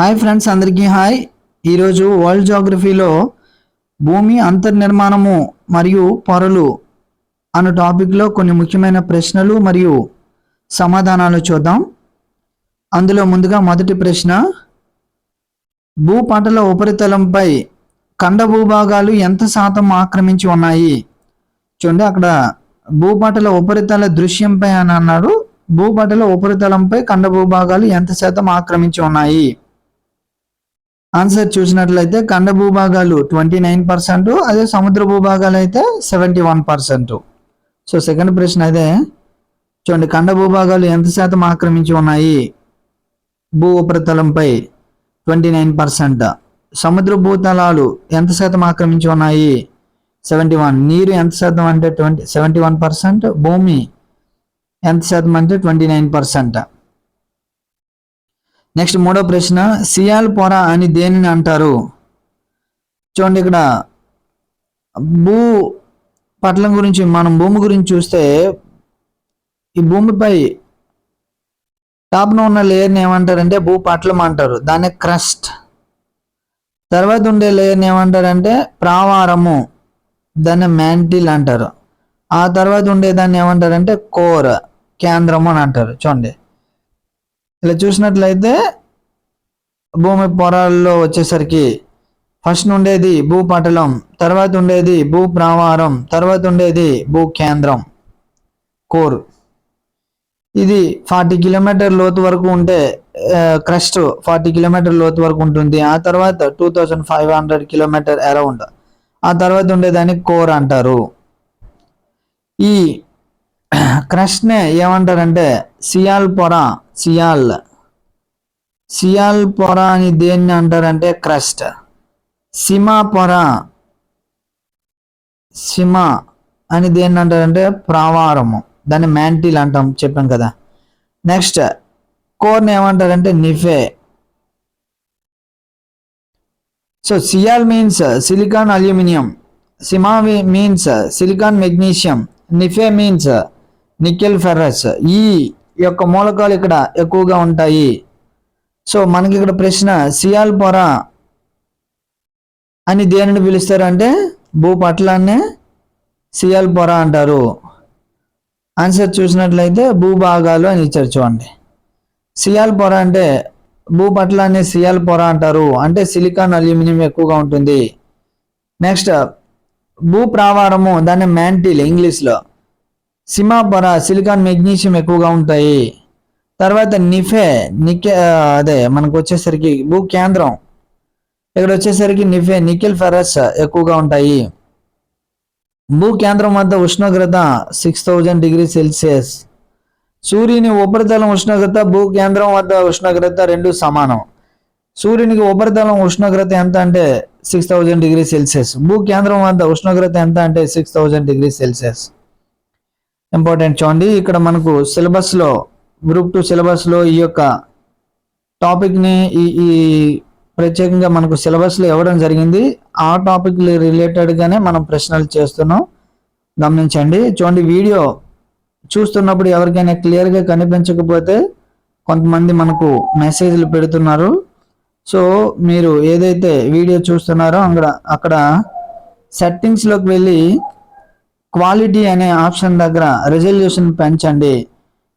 Hi friends అందరికీ hi. ఈరోజు world జాగ్రఫీలో భూమి అంతర్నిర్మాణము మరియు పొరలు అన్న టాపిక్లో కొన్ని ముఖ్యమైన ప్రశ్నలు మరియు సమాధానాలు చూద్దాం. అందులో ముందుగా మొదటి ప్రశ్న భూపటల ఉపరితలంపై ఖండ భూభాగాలు ఎంత శాతం ఆక్రమించి ఉన్నాయి? చూడండి అక్కడ భూపటల ఉపరితల దృశ్యంపై అని అన్నాడు భూపటల ఉపరితలంపై ఖండ భూభాగాలు ఎంత శాతం ఆక్రమించి ఉన్నాయి? ఆన్సర్ చూసినట్లయితే ఖండ భూభాగాలు ట్వంటీ నైన్ పర్సెంట్ అదే సముద్ర భూభాగాలు అయితే seventy one percent so second ప్రశ్న అదే. చూడండి ఖండ భూభాగాలు ఎంత శాతం ఆక్రమించి ఉన్నాయి? భూ ఉపరితలంపై ట్వంటీ నైన్ పర్సెంట్ సముద్ర భూతలాలు ఎంత శాతం ఆక్రమించి ఉన్నాయి? సెవెంటీ వన్ నీరు ఎంత శాతం అంటే ట్వంటీ సెవెంటీ వన్ పర్సెంట్ భూమి ఎంత శాతం అంటే ట్వంటీ నైన్ పర్సెంట్ నెక్స్ట్ మూడో ప్రశ్న సియాల్ పొర అని దేనిని అంటారు? చూడండి ఇక్కడ. భూ పట్లం గురించి మనం భూమి గురించి చూస్తే ఈ భూమిపై టాప్న ఉన్న లేయర్ని ఏమంటారంటే భూ పట్లం అంటారు. దాన్ని క్రస్ట్. తర్వాత ఉండే లేయర్ని ఏమంటారంటే ప్రావారము. దాన్ని మ్యాంటిల్ అంటారు. ఆ తర్వాత ఉండే దాన్ని ఏమంటారంటే కోర్ కేంద్రము అని అంటారు. చూడండి. ఇలా చూసినట్లయితే భూమి పొరాల్లో వచ్చేసరికి ఫస్ట్ ఉండేది భూపటలం తర్వాత ఉండేది భూ ప్రావారం తర్వాత ఉండేది భూ కేంద్రం కోర్. ఇది ఫార్టీ కిలోమీటర్ లోతు వరకు ఉంటే క్రస్ట్ ఫార్టీ కిలోమీటర్ లోతు వరకు ఉంటుంది. ఆ తర్వాత two thousand five hundred kilometre around. ఆ తర్వాత ఉండేదాన్ని కోర్ అంటారు. ఈ క్రస్ట్నే ఏమంటారంటే సియాల్ పొర సియాల్. సియాల్ పొర అని దేన్ని అంటారంటే క్రస్ట్. సిమా పొర సిమా అని దేన్ని అంటారంటే ప్రావారము. దాన్ని మ్యాంటిల్ అంటాం చెప్పాం కదా. నెక్స్ట్ కోర్ని ఏమంటారంటే nife. So sial means silicon aluminium. Sima means silicon magnesium. Nife means nickel ferrous. ఈ యొక్క మూలకాలు ఇక్కడ ఎక్కువగా ఉంటాయి. సో మనకి ఇక్కడ ప్రశ్న సియాల్ పొర అని దేనిని పిలుస్తారంటే భూపట్లాన్నే సియాల్ పొర అంటారు. ఆన్సర్ చూసినట్లయితే భూభాగాలు అని ఇచ్చారు చూడండి. సియాల్ పొర అంటే భూపట్లాన్ని సియాల్ పొర అంటారు. అంటే సిలికాన్ అల్యూమినియం ఎక్కువగా ఉంటుంది. నెక్స్ట్ భూ ప్రావారము దాన్ని మ్యాంటిల్ ఇంగ్లీష్లో. సిమా పొర సిలికాన్ మెగ్నీషియం ఎక్కువగా ఉంటాయి. తర్వాత నిఫే నికె అదే మనకు వచ్చేసరికి భూ కేంద్రం. ఇక్కడ వచ్చేసరికి నిఫే నికెల్ ఫెరస్ ఎక్కువగా ఉంటాయి. భూ కేంద్రం వద్ద ఉష్ణోగ్రత సిక్స్ థౌజండ్ డిగ్రీ సెల్సియస్. సూర్యుని ఉపరితలం ఉష్ణోగ్రత భూ కేంద్రం వద్ద ఉష్ణోగ్రత రెండు సమానం. సూర్యునికి ఉపరితలం ఉష్ణోగ్రత ఎంత అంటే సిక్స్ థౌజండ్ డిగ్రీ సెల్సియస్. భూ కేంద్రం వద్ద ఉష్ణోగ్రత ఎంత అంటే six thousand degree Celsius. Important. చూడండి ఇక్కడ మనకు సిలబస్లో గ్రూప్ టూ సిలబస్లో ఈ యొక్క టాపిక్ని ఈ ఈ ప్రత్యేకంగా మనకు సిలబస్లో ఇవ్వడం జరిగింది. ఆ టాపిక్ రిలేటెడ్గానే మనం ప్రశ్నలు చేస్తున్నాం. గమనించండి. చూడండి వీడియో చూస్తున్నప్పుడు ఎవరికైనా క్లియర్గా కనిపించకపోతే కొంతమంది మనకు మెసేజ్లు పెడుతున్నారు. సో మీరు ఏదైతే వీడియో చూస్తున్నారో అక్కడ అక్కడ సెట్టింగ్స్లోకి వెళ్ళి క్వాలిటీ అనే ఆప్షన్ దగ్గర రెజల్యూషన్ పెంచండి.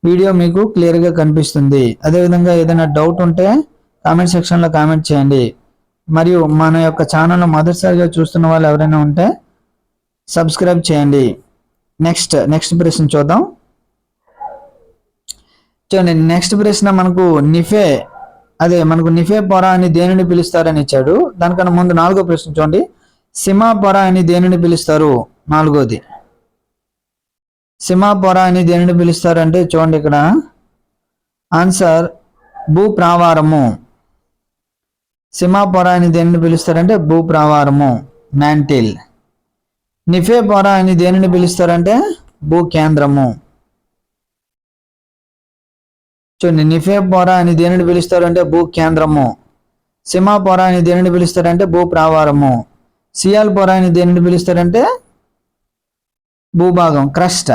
వీడియో మీకు క్లియర్గా కనిపిస్తుంది. అదేవిధంగా ఏదైనా డౌట్ ఉంటే కామెంట్ సెక్షన్లో కామెంట్ చేయండి. మరియు మన యొక్క ఛానల్ మొదటిసారిగా చూస్తున్న వాళ్ళు ఎవరైనా ఉంటే సబ్స్క్రైబ్ చేయండి. నెక్స్ట్ నెక్స్ట్ ప్రశ్న చూద్దాం. చూడండి నెక్స్ట్ ప్రశ్న మనకు నిఫే అదే మనకు నిఫే పొర అని దేనిని పిలుస్తారని ఇచ్చాడు. దానికన్నా ముందు నాలుగో ప్రశ్న చూడండి. సిమా పొర అని దేనిని పిలుస్తారు? నాలుగోది. సిమా పొర అని దేనిని పిలుస్తారంటే చూడండి ఇక్కడ. ఆన్సర్ భూ ప్రావారము. సిమా పొర అని దేనిని పిలుస్తారంటే భూ ప్రావారము మ్యాంటిల్. నిఫే పొర అని దేనిని పిలుస్తారంటే భూ కేంద్రము. చూడండి నిఫే పొర అని దేనిని పిలుస్తారంటే భూ కేంద్రము. సిమా పొర అని దేనిని పిలుస్తారంటే భూ ప్రావారము. సియాల్ పొర అని దేనిని పిలుస్తారంటే భూభాగం క్రస్ట్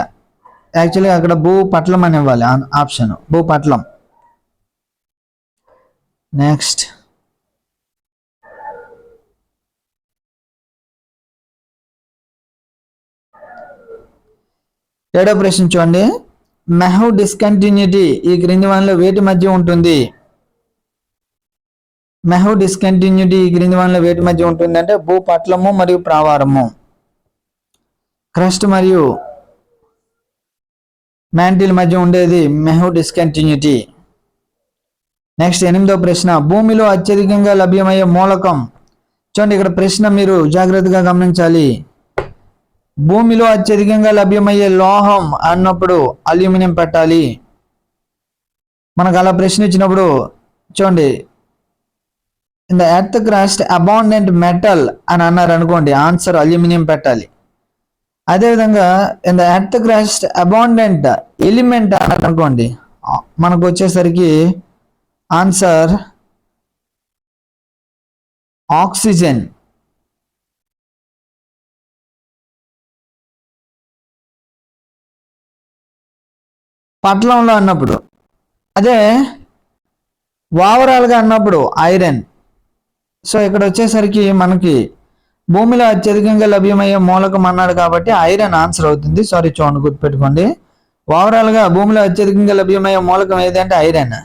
యాక్చువల్గా అక్కడ భూ పట్లం అని ఇవ్వాలి. ఆప్షన్ భూ పట్లం. నెక్స్ట్ ఏడో ప్రశ్న చూడండి. మెహూ డిస్కంటిన్యూటీ ఈ క్రింది వన్లో వేటి మధ్య ఉంటుంది? మెహూ డిస్కంటిన్యూటీ ఈ క్రింది వన్లో వేటి మధ్య ఉంటుంది అంటే భూపట్లము మరియు ప్రావారము. క్రస్ట్ మరియు మ్యాంటిల్ మధ్య ఉండేది మెహు డిస్కంటిన్యూటీ నెక్స్ట్ ఎనిమిదో ప్రశ్న భూమిలో అత్యధికంగా లభ్యమయ్యే మూలకం. చూడండి ఇక్కడ ప్రశ్న మీరు జాగ్రత్తగా గమనించాలి. భూమిలో అత్యధికంగా లభ్యమయ్యే లోహం అన్నప్పుడు అల్యూమినియం పెట్టాలి. మనకు అలా ప్రశ్న ఇచ్చినప్పుడు చూడండి in the earth crust abundant metal అని అన్నారు అనుకోండి ఆన్సర్ అల్యూమినియం పెట్టాలి. అదేవిధంగా in the earth crust abundant element అనుకోండి. మనకు వచ్చేసరికి ఆన్సర్ ఆక్సిజన్ పట్లంలో అన్నప్పుడు అదే ఓవరాల్గా అన్నప్పుడు ఐరన్ సో ఇక్కడ వచ్చేసరికి మనకి భూమిలో అత్యధికంగా లభ్యమయ్యే మూలకం అన్నాడు కాబట్టి ఐరన్ ఆన్సర్ అవుతుంది. సారీ చూడండి గుర్తుపెట్టుకోండి. ఓవరాల్గా భూమిలో అత్యధికంగా లభ్యమయ్యే మూలకం ఏదంటే ఐరన్.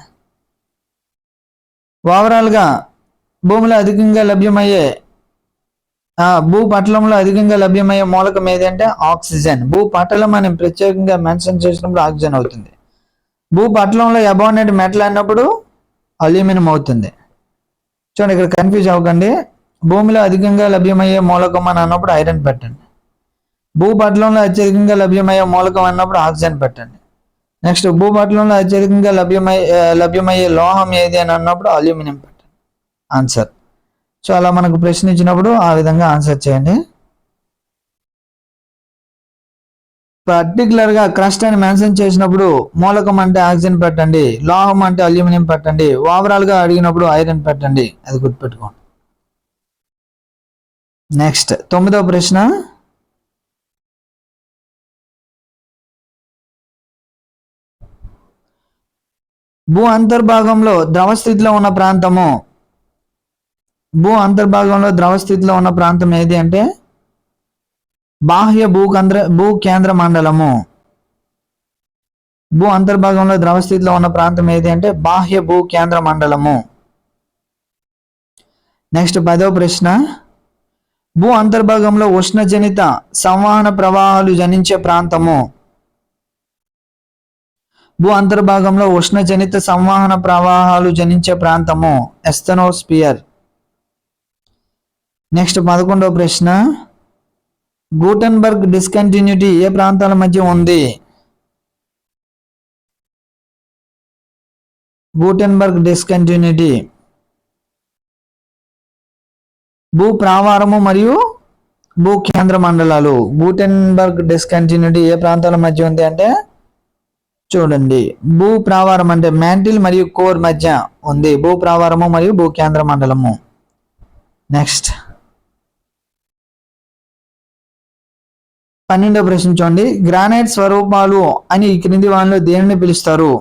ఓవరాల్గా భూమిలో అధికంగా లభ్యమయ్యే భూపటలంలో అధికంగా లభ్యమయ్యే మూలకం ఏదంటే ఆక్సిజన్. భూపటలం అని ప్రత్యేకంగా మెన్షన్ చేసినప్పుడు ఆక్సిజన్ అవుతుంది. భూపటలంలో అబౌండెంట్ మెటల్ అన్నప్పుడు అల్యూమినియం అవుతుంది. చూడండి ఇక్కడ కన్ఫ్యూజ్ అవ్వకండి. భూమిలో అధికంగా లభ్యమయ్యే మూలకం అని అన్నప్పుడు ఐరన్ పెట్టండి. భూపటలంలో అత్యధికంగా లభ్యమయ్యే మూలకం అన్నప్పుడు ఆక్సిజన్ పెట్టండి. నెక్స్ట్ భూపటలంలో అత్యధికంగా లభ్యమయ్యే లభ్యమయ్యే లోహం ఏది అని అన్నప్పుడు అల్యూమినియం పెట్టండి. ఆన్సర్ సో అలా మనకు ప్రశ్న ఇచ్చినప్పుడు ఆ విధంగా ఆన్సర్ చేయండి. పర్టికులర్గా క్రస్ట్ అని మెన్షన్ చేసినప్పుడు మూలకం అంటే ఆక్సిజన్ పెట్టండి. లోహం అంటే అల్యూమినియం పెట్టండి. ఓవరాల్గా అడిగినప్పుడు ఐరన్ పెట్టండి. అది గుర్తుపెట్టుకోండి. నెక్స్ట్ తొమ్మిదవ ప్రశ్న. భూ అంతర్భాగంలో ద్రవ స్థితిలో ఉన్న ప్రాంతము. భూ అంతర్భాగంలో ద్రవ స్థితిలో ఉన్న ప్రాంతం ఏది అంటే? బాహ్య భూకంద్ర భూ కేంద్ర మండలము. భూ అంతర్భాగంలో ద్రవ స్థితిలో ఉన్న ప్రాంతం ఏది అంటే? బాహ్య భూ కేంద్ర మండలము. నెక్స్ట్ పదవ ప్రశ్న. భూ అంతర్భాగంలో ఉష్ణజనిత సంవహన ప్రవాహాలు జనించే ప్రాంతము. భూ అంతర్భాగంలో ఉష్ణజనిత సంవహన ప్రవాహాలు జనించే ప్రాంతము ఎస్తనోస్పియర్. నెక్స్ట్ పదకొండవ ప్రశ్న. గూటన్బర్గ్ డిస్కంటిన్యూటీ ఏ ప్రాంతాల మధ్య ఉంది? Gutenberg discontinuity. భూ ప్రావారము మరియు భూ కేంద్ర మండలాలు. గూటెన్బర్గ్ డిస్కంటిన్యూటీ ఏ ప్రాంతాల మధ్య ఉంది అంటే చూడండి. భూ ప్రావారం అంటే మ్యాంటిల్ మరియు కోర్ మధ్య ఉంది. భూ ప్రావారము మరియు భూ కేంద్ర మండలము. నెక్స్ట్ పన్నెండవ ప్రశ్న చూడండి. గ్రానైట్ స్వరూపాలు అని క్రింది వానిలో దేనిని పిలుస్తారు?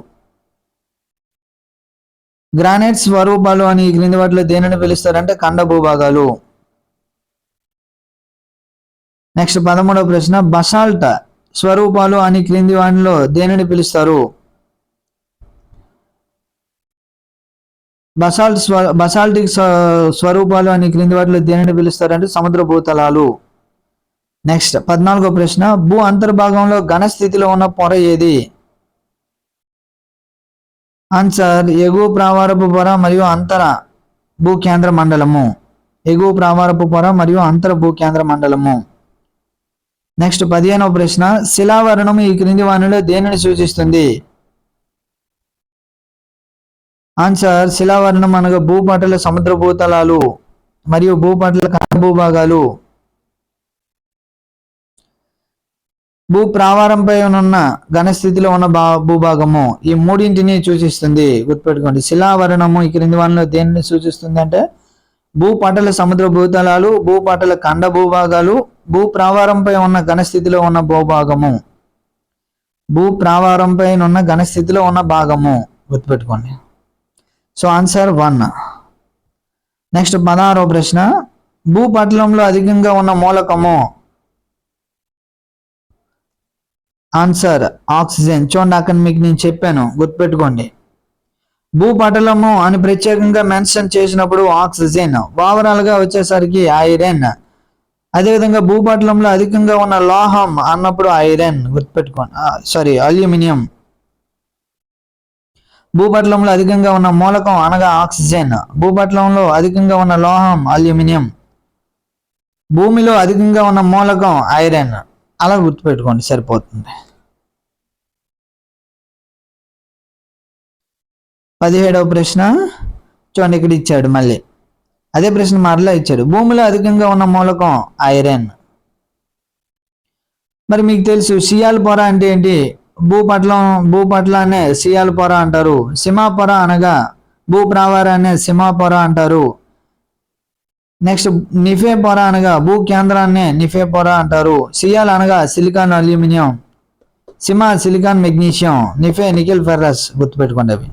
గ్రానైట్ స్వరూపాలు అని క్రింది వాటిలో దేనిని పిలుస్తారు అంటే ఖండ భూభాగాలు. నెక్స్ట్ పదమూడవ ప్రశ్న బసాల్ట్ స్వరూపాలు అని క్రింది వాటిలో దేనిని పిలుస్తారు? బసాల్ట్ స్వ బసాల్టిక్ స్వ- స్వరూపాలు అని క్రింది వాటిలో దేనిని పిలుస్తారు అంటే సముద్ర భూతలాలు. నెక్స్ట్ పద్నాలుగో ప్రశ్న భూ అంతర్భాగంలో ఘన స్థితిలో ఉన్న పొర ఏది? ఆన్సర్ ఎగువ ప్రావారపు పొర మరియు అంతర భూకేంద్ర మండలము. ఎగువ ప్రావారపు పొర మరియు అంతర భూకేంద్ర మండలము. నెక్స్ట్ పదిహేనవ ప్రశ్న శిలావరణం ఈ క్రింది వానిలో దేనిని సూచిస్తుంది? ఆన్సర్ శిలావరణం అనగా భూపటల సముద్ర భూతలాలు మరియు భూపటల భూభాగాలు భూ ప్రావారంపై ఉన్న ఘన స్థితిలో ఉన్న భా భూభాగము ఈ మూడింటిని సూచిస్తుంది. గుర్తుపెట్టుకోండి. శిలావరణము ఈ క్రింది వనలో దేనిని సూచిస్తుంది అంటే భూపటల సముద్ర భూతలాలు భూపటల ఖండ భూభాగాలు భూ ప్రావారంపై ఉన్న ఘన స్థితిలో ఉన్న భూభాగము. భూ ప్రావారంపై ఉన్న ఘన స్థితిలో ఉన్న భాగము. గుర్తుపెట్టుకోండి. So answer one. నెక్స్ట్ పదహారో ప్రశ్న. భూపటలంలో అధికంగా ఉన్న మూలకము ఆన్సర్ ఆక్సిజన్. చూడండి అక్కడ మీకు నేను చెప్పాను గుర్తుపెట్టుకోండి. భూపటలము అని ప్రత్యేకంగా మెన్షన్ చేసినప్పుడు ఆక్సిజన్ ఓవరాల్గా వచ్చేసరికి ఐరన్. అదేవిధంగా భూపటలంలో అధికంగా ఉన్న లోహం అన్నప్పుడు ఐరన్ గుర్తుపెట్టుకోండి. సారీ అల్యూమినియం భూపటలంలో అధికంగా ఉన్న మూలకం అనగా ఆక్సిజన్ భూపటలంలో అధికంగా ఉన్న లోహం అల్యూమినియం భూమిలో అధికంగా ఉన్న మూలకం ఐరన్. అలా గుర్తుపెట్టుకోండి సరిపోతుంది. పదిహేడవ ప్రశ్న చూడండి ఇక్కడ ఇచ్చాడు మళ్ళీ. అదే ప్రశ్న మరలా ఇచ్చాడు. భూమిలో అధికంగా ఉన్న మూలకం ఐరన్. మరి మీకు తెలుసు సియాల్ పొర అంటే ఏంటి? భూపట్లం భూపట్లాన్ని సియాల్ పొర అంటారు. సిమా పొర అనగా భూప్రావారాన్ని సిమా పొర అంటారు. నెక్స్ట్ నిఫే పొర అనగా భూ కేంద్రాన్ని నిఫే పొర అంటారు. సియాల్ అనగా silicon aluminium sima silicon magnesium nife nickel ferrous గుర్తుపెట్టుకోండి అవి.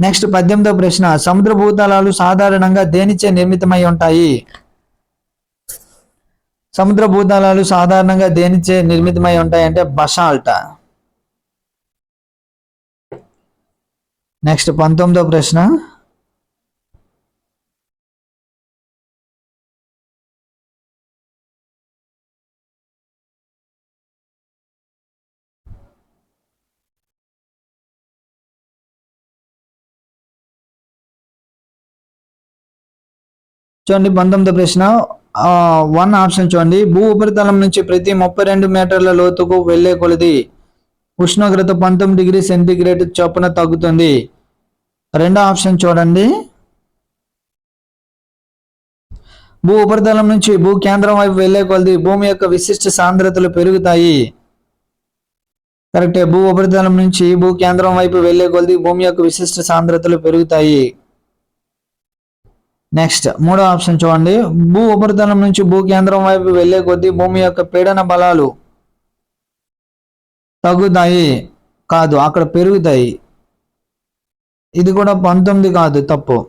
నెక్స్ట్ పద్దెనిమిదవ ప్రశ్న సముద్ర భూతలాలు సాధారణంగా దేనిచే నిర్మితమై ఉంటాయి? సముద్ర భూతలాలు సాధారణంగా దేనిచే నిర్మితమై ఉంటాయి అంటే నెక్స్ట్ పంతొమ్మిదవ ప్రశ్న చూడండి పంతొమ్మిది ప్రశ్న వన్ ఆప్షన్ చూడండి. భూ ఉపరితలం నుంచి ప్రతి ముప్పై రెండు మీటర్ల లోతుకు వెళ్ళే కొలది. ఉష్ణోగ్రత పంతొమ్మిది డిగ్రీ సెంటీగ్రేడ్ చొప్పున తగ్గుతుంది. రెండో ఆప్షన్ చూడండి. భూ ఉపరితలం నుంచి భూ కేంద్రం వైపు వెళ్ళే కొలది. భూమి యొక్క విశిష్ట సాంద్రతలు పెరుగుతాయి. కరెక్టే భూ ఉపరితలం నుంచి భూ కేంద్రం వైపు వెళ్ళే కొలది. భూమి యొక్క విశిష్ట సాంద్రతలు పెరుగుతాయి. నెక్స్ట్ మూడో ఆప్షన్ చూడండి. భూ ఉపరితలం నుంచి భూ కేంద్రం వైపు వెళ్ళే కొద్దీ భూమి యొక్క పీడన బలాలు తగ్గుతాయి. కాదు అక్కడ పెరుగుతాయి. ఇది కూడా పంతొమ్మిది కాదు తప్పు.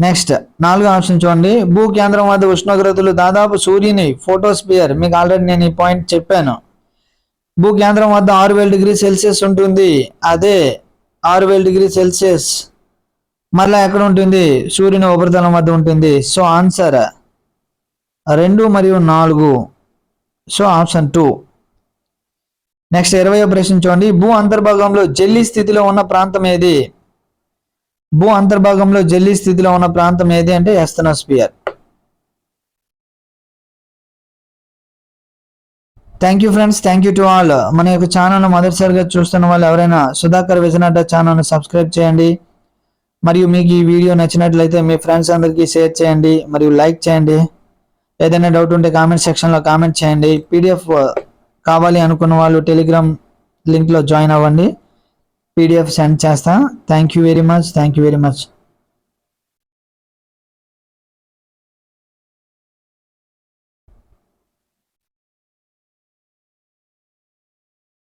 నెక్స్ట్ నాలుగో ఆప్షన్ చూడండి. భూ కేంద్రం వద్ద ఉష్ణోగ్రతలు దాదాపు సూర్యుని ఫోటోస్పియర్ మీకు ఆల్రెడీ నేను ఈ పాయింట్ చెప్పాను. భూ కేంద్రం వద్ద ఆరు వేల డిగ్రీ సెల్సియస్ ఉంటుంది. అదే ఆరు వేల డిగ్రీ సెల్సియస్. మళ్ళీ ఎక్కడ ఉంటుంది? సూర్యుని ఉపరితలం వద్ద ఉంటుంది. సో ఆన్సర్ రెండు మరియు నాలుగు. సో ఆప్షన్ టూ నెక్స్ట్ ఇరవై ప్రశ్న చూడండి. భూ అంతర్భాగంలో జెల్లీ స్థితిలో ఉన్న ప్రాంతం ఏది? భూ అంతర్భాగంలో జెల్లీ స్థితిలో ఉన్న ప్రాంతం ఏది అంటే asthenosphere thank you friends thank you to all మన యొక్క ఛానల్ మొదటిసారిగా చూస్తున్న వాళ్ళు ఎవరైనా సుధాకర్ విజనడ్డ ఛానల్ను సబ్స్క్రైబ్ చేయండి. మరియు మీకు ఈ వీడియో నచ్చినట్లయితే మీ ఫ్రెండ్స్ అందరికీ షేర్ చేయండి మరియు లైక్ చేయండి. ఏదైనా డౌట్ ఉంటే కామెంట్ సెక్షన్లో కామెంట్ చేయండి. పీడిఎఫ్ కావాలి అనుకున్న వాళ్ళు టెలిగ్రామ్ లింక్లో జాయిన్ అవ్వండి. పీడిఎఫ్ సెండ్ చేస్తా. Thank you very much thank you very much